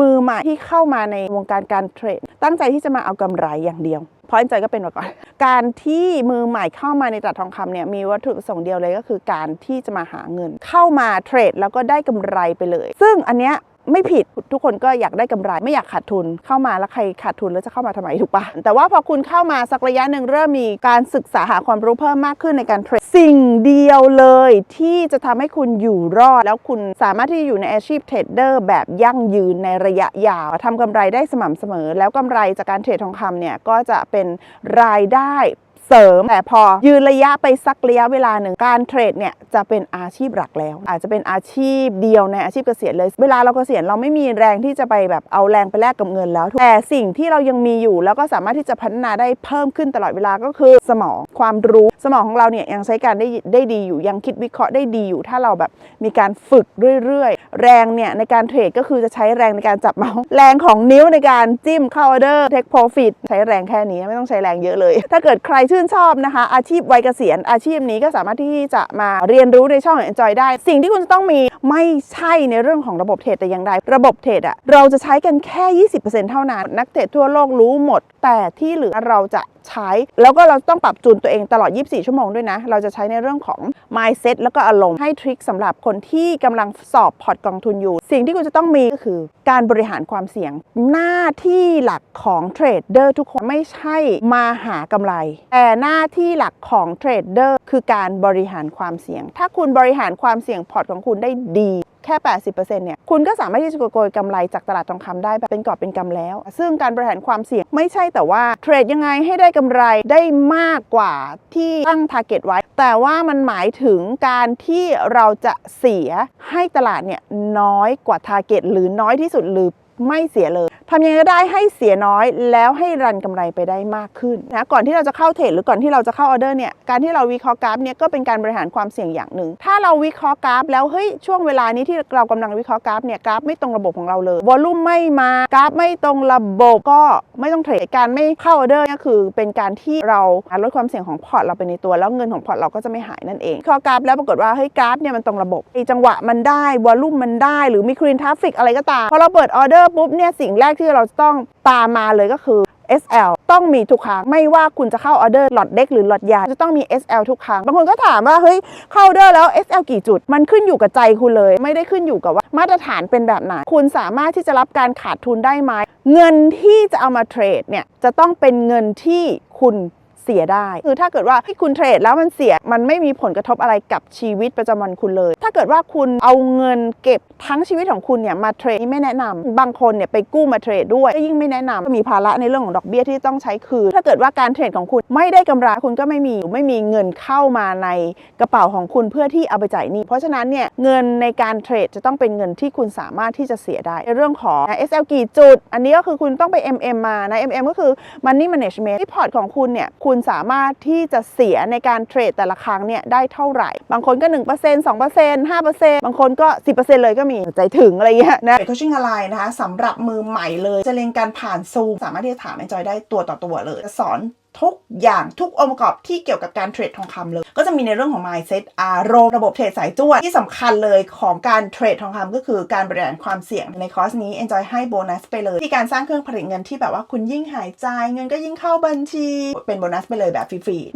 มือใหม่ที่เข้ามาในวงการการเทรด ตั้งใจที่จะมาเอากำไรอย่างเดียว เพราะอ็นจอยก็เป็นมาก่อน การที่มือใหม่เข้ามาในตลาดทองคำเนี่ยมีวัตถุประสงค์เดียวเลยก็คือการที่จะมาหาเงิน เข้ามาเทรดแล้วก็ได้กำไรไปเลย ซึ่งอันเนี้ย ไม่ผิดทุกคนก็อยากได้กำไรไม่อยากขาดทุนเข้ามาแล้วใครขาดทุนแล้วจะเข้ามาทำไมถูกปะแต่ว่าพอคุณเข้ามาสักระยะหนึ่งเริ่มมีการศึกษาหาความรู้เพิ่มมากขึ้นในการเทรดสิ่งเดียวเลย ที่จะทำให้คุณอยู่รอด แล้วคุณสามารถที่จะอยู่ในอาชีพเทรดเดอร์แบบยั่งยืนในระยะยาวทำกำไรได้สม่ำเสมอ แล้วกำไรจากการเทรดทองคำเนี่ยก็จะเป็นรายได้ เสริม แต่พอยืนระยะไปสักระยะเวลาหนึ่งการเทรดเนี่ยจะเป็นอาชีพหลักแล้ว อาจจะเป็นอาชีพเดียวในอาชีพเกษียณเลย เวลาเราเกษียณเราไม่มีแรงที่จะไปแบบเอาแรงไปแลกกับเงินแล้ว แต่สิ่งที่เรายังมีอยู่แล้วก็สามารถที่จะพัฒนาได้เพิ่มขึ้นตลอดเวลาก็คือสมองความรู้ สมองของเราเนี่ยยังใช้การได้ได้ดีอยู่ยังคิดวิเคราะห์ได้ดีอยู่ ถ้าเราแบบมีการฝึกเรื่อยๆ แรงเนี่ยในการเทรดก็คือจะใช้แรงในการจับเมาส์แรงของนิ้วในการจิ้มเข้าออเดอร์เทคโปรฟิตใช้แรงแค่นี้ไม่ต้องใช้แรงเยอะเลย ถ้าเกิดใครชื่นชอบนะคะ อาชีพวัยเกษียณอาชีพนี้ก็สามารถที่จะมาเรียนรู้ในช่องของ Enjoy ได้ สิ่งที่คุณจะต้องมีไม่ใช่ในเรื่องของระบบเทรดแต่อย่างใดระบบเทรดอะเราจะใช้กันแค่ 20%เท่านั้น นักเทรดทั่วโลกรู้หมด แต่ที่เหลือเราจะใช้ แล้วก็เราต้องปรับจูนตัวเองตลอด 24ชั่วโมงด้วยนะ เราจะใช้ในเรื่องของ mindset แล้วก็อารมณ์ให้ทริคสำหรับคนที่กำลังสอบพอร์ตกองทุนอยู่ สิ่งที่คุณจะต้องมีก็คือ การบริหารความเสี่ยง หน้าที่หลักของเทรดเดอร์ทุกคนไม่ใช่มาหากำไร แต่หน้าที่หลักของเทรดเดอร์คือการบริหารความเสี่ยง ถ้าคุณบริหารความเสี่ยงพอร์ตของคุณได้ดี แค่ 80%เนี่ยคุณก็สามารถที่จะโกยกำไรจากตลาดทองคำได้แบบเป็นกอบเป็นกำแล้ว ซึ่งการบริหารความเสี่ยงไม่ใช่แต่ว่าเทรดยังไงให้ได้กำไรได้มากกว่าที่ตั้ง t a r g e t ไว้ แต่ว่ามันหมายถึงการที่เราจะเสียให้ตลาดเนี่ยน้อยกว่า t a r g e t หรือน้อยที่สุดหรือ ไม่เสียเลยทำยังไงก็ได้ให้เสียน้อยแล้วให้รันกำไรไปได้มากขึ้นนะก่อนที่เราจะเข้าเทรดหรือก่อนที่เราจะเข้าออเดอร์เนี่ยการที่เราวิเคราะห์กราฟเนี่ยก็เป็นการบริหารความเสี่ยงอย่างหนึ่ง ถ้าเราวิเคราะห์กราฟแล้วเฮ้ยช่วงเวลานี้ที่เรากำลังวิเคราะห์กราฟเนี่ยกราฟไม่ตรงระบบของเราเลยวอลลุ่มไม่มากราฟไม่ตรงระบบก็ไม่ต้องเทรดการไม่เข้าออเดอร์เนี่ยคือ เป็นการที่เราลดความเสี่ยงของพอร์ตเราไปในตัว แล้วเงินของพอร์ตเราก็จะไม่หายนั่นเองวิเคราะห์กราฟแล้วปรากฏว่าเฮ้ยกราฟเนี่ยมันตรงระบบจังหวะมันได้วอลลุ่มมันได้ หรือมีคลีนทราฟฟิกอะไรก็ตามพอเราเปิดออเดอร์ปุ๊บเนี่ยสิ่งแรกที่เราต้องตามมาเลยก็คือ SL ต้องมีทุกครั้งไม่ว่าคุณจะเข้าออเดอร์หลอดเล็กหรือหลอดใหญ่จะต้องมี SL ทุกครั้งบางคนก็ถามว่าเฮ้ยเข้าออเดอร์แล้ว SL กี่จุด มันขึ้นอยู่กับใจคุณเลย ไม่ได้ขึ้นอยู่กับว่ามาตรฐานเป็นแบบไหนคุณสามารถที่จะรับการขาดทุนได้ไหมเงินที่จะเอามาเทรดเนี่ยจะต้องเป็นเงินที่คุณ เสียได้ คือถ้าเกิดว่าให้คุณเทรดแล้วมันเสียมันไม่มีผลกระทบอะไรกับชีวิตประจำวันคุณเลย ถ้าเกิดว่าคุณเอาเงินเก็บทั้งชีวิตของคุณเนี่ยมาเทรดนี่ไม่แนะนำบางคนเนี่ยไปกู้มาเทรดด้วยก็ยิ่งไม่แนะนำก็มีภาระในเรื่องของดอกเบี้ยที่ต้องใช้คืน ถ้าเกิดว่าการเทรดของคุณไม่ได้กำไรคุณก็ไม่มีไม่มีเงินเข้ามาในกระเป๋าของคุณเพื่อที่เอาไปจ่ายหนี้เพราะฉะนั้นเนี่ยเงินในการเทรดจะต้องเป็นเงินที่คุณสามารถที่จะเสียได้ในเรื่องของ SL กี่จุด อันนี้ก็คือคุณต้องไป MM มานะ MM ก็คือ Money Management ที่พอร์ตของคุณเนี่ยคุณณสามารถที่จะเสียในการเทรดแต่ละครั้งเนี่ยได้เท่าไหร่ บางคนก็ 1% 2% 5%บางคนก็ 10%เลยก็มีใจถึงอะไรเงี้ยนะโคชชิ่งอะไรนะคะสำหรับมือใหม่เลยจะเรียนการผ่านซูมสามารถที่จะถามแอนจอยได้ตัวต่อตัวเลยจะสอน ทุกอย่างทุกองค์ประกอบที่เกี่ยวกับการเทรดทองคำเลย ก็จะมีในเรื่องของ mindset อารมณ์ระบบเทรดสายจวดที่สำคัญเลยของการเทรดทองคำก็คือการบริหารความเสี่ยงในคอร์สนี้ Enjoy ให้โบนัสไปเลยที่การสร้างเครื่องผลิตเงินที่แบบว่าคุณยิ่งหายใจเงินก็ยิ่งเข้าบัญชี เป็นโบนัสไปเลยแบบฟรีๆ